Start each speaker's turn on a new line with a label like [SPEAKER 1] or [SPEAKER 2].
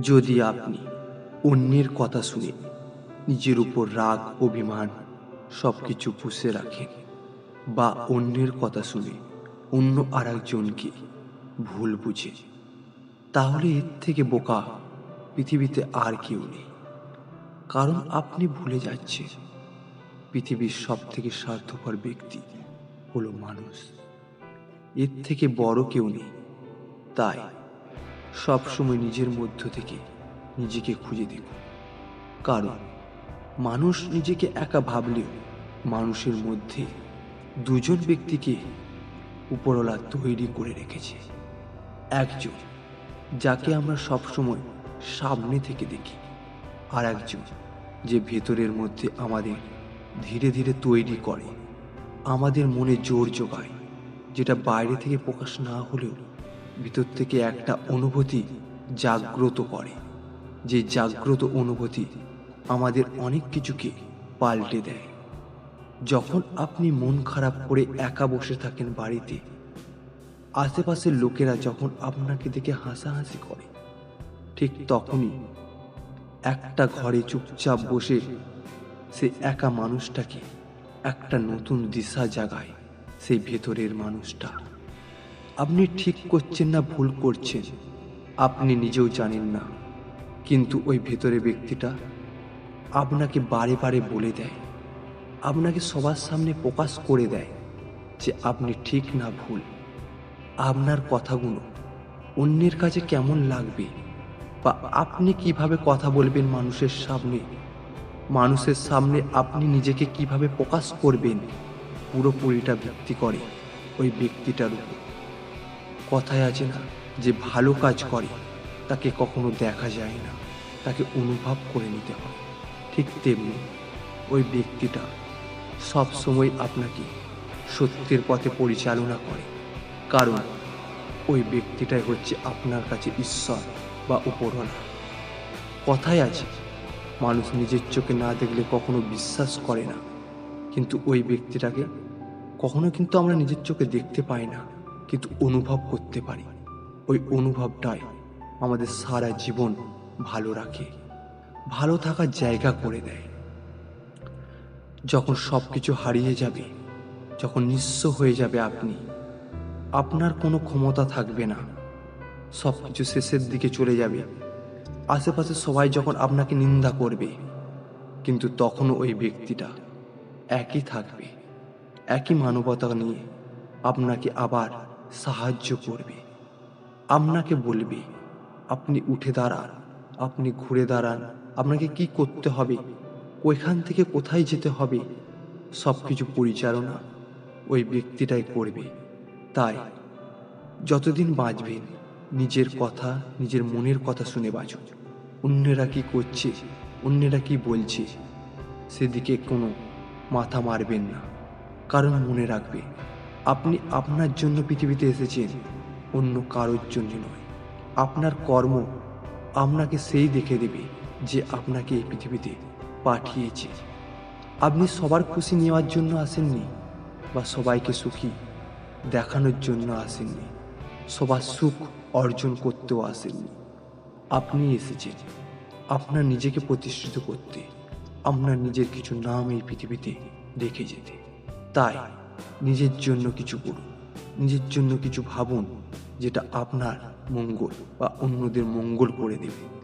[SPEAKER 1] যদি আপনি অন্যের কথা শুনে নিজের উপর রাগ, অভিমান সব কিছু পুষে রাখেন বা অন্যের কথা শুনে অন্য আরেকজনকে ভুল বুঝে, তাহলে এর থেকে বোকা পৃথিবীতে আর কেউ নেই। কারণ আপনি ভুলে যাচ্ছেন, পৃথিবীর সব থেকে স্বার্থপর ব্যক্তি হলো মানুষ। এর থেকে বড় কেউ নেই। তাই সবসময় নিজের মধ্য থেকে নিজেকে খুঁজে দেখুন। কারণ মানুষ নিজেকে একা ভাবলেও মানুষের মধ্যে দুজন ব্যক্তিকে উপরওয়ালা তৈরি করে রেখেছে। একজন যাকে আমরা সবসময় সামনে থেকে দেখি আর একজন যে ভেতরের মধ্যে আমাদের ধীরে ধীরে তৈরি করে, আমাদের মনে জোর জোগায়, যেটা বাইরে থেকে প্রকাশ না হলেও ভিতর থেকে একটা অনুভূতি জাগ্রত করে, যে জাগ্রত অনুভূতি আমাদের অনেক কিছুকে পাল্টে দেয়। যখন আপনি মন খারাপ করে একা বসে থাকেন বাড়িতে, আশেপাশের লোকেরা যখন আপনাকে দেখে হাসাহাসি করে, ঠিক তখনই একটা ঘরে চুপচাপ বসে সে একা মানুষটাকে একটা নতুন দিশা জাগায় সেই ভেতরের মানুষটা। আপনি ঠিক করছেন না, ভুল করছেন। আপনি নিজেও জানেন না। কিন্তু ওই ভেতরে ব্যক্তিটা আপনাকে বারে বারে বলে দেয়। আপনাকে সবার সামনে প্রকাশ করে দেয় যে আপনি ঠিক না, ভুল। আপনার কথাগুলো অন্যের কাছে কেমন লাগবে? বা আপনি কীভাবে কথা বলবেন মানুষের সামনে? মানুষের সামনে আপনি নিজেকে কীভাবে প্রকাশ করবেন? পুরোপুরিটা ভিত্তি করে ওই ব্যক্তিটার উপর। কথায় আছে না যে ভালো কাজ করে, তাকে কখনো দেখা যায় না। তাকে অনুভব করে নিতে হয়। ঠিক তেমনি ওই ব্যক্তিটা সব সময় আপনাকে সত্যের পথে পরিচালনা করে। কারণ ওই ব্যক্তিটাই হচ্ছে আপনার কাছে ঈশ্বর বা উপরওয়ালা। কথায় আছে, মানুষ নিজের চোখে না দেখলে কখনো বিশ্বাস করে না। কিন্তু ওই ব্যক্তিটাকে কখনো কিন্তু আমরা নিজের চোখে দেখতে পাই না। কিন্তু অনুভব করতে পারি। ওই অনুভবটাই আমাদের সারা জীবন ভালো রাখে, ভালো থাকার জায়গা করে দেয়। যখন সব কিছু হারিয়ে যাবে, যখন নিঃস্ব হয়ে যাবে আপনি, আপনার কোনো ক্ষমতা থাকবে না। সব কিছু শেষের দিকে চলে যাবে। আশেপাশে সবাই যখন আপনাকে নিন্দা করবে, কিন্তু তখনও ওই ব্যক্তিটা একই থাকবে, একই মানবতা নিয়ে আপনাকে আবার সাহায্য করবে। আপনাকে বলবে, আপনি উঠে দাঁড়ান, আপনি ঘুরে দাঁড়ান, আপনাকে কি করতে হবে, ওইখান থেকে কোথায় যেতে হবে সব কিছু পরিচালনা ওই ব্যক্তিটাই করবে। তাই যতদিন বাঁচবেন, নিজের কথা, নিজের মনের কথা শুনে বাঁচুন। অন্যেরা কি করছে, অন্যেরা কি বলছে, সেদিকে কোনো মাথা মারবেন না। কারণ মনে রাখবে আপনি আপনার জন্য পৃথিবীতে এসেছেন, অন্য কারোর জন্য নয়। আপনার কর্ম আপনাকে সেই দেখে দেবে যে আপনাকে এই পৃথিবীতে পাঠিয়েছে। আপনি সবার খুশি নেওয়ার জন্য আসেননি বা সবাইকে সুখী দেখানোর জন্য আসেননি, সবার সুখ অর্জন করতেও আসেননি। আপনি এসেছেন আপনার নিজেকে প্রতিষ্ঠিত করতে, আপনার নিজের কিছু নাম এই পৃথিবীতে রেখে যেতে। তাই নিজের জন্য কিছু করুন, নিজের জন্য কিছু ভাবুন, যেটা আপনার মঙ্গল বা অন্যদের মঙ্গল করে দেবে।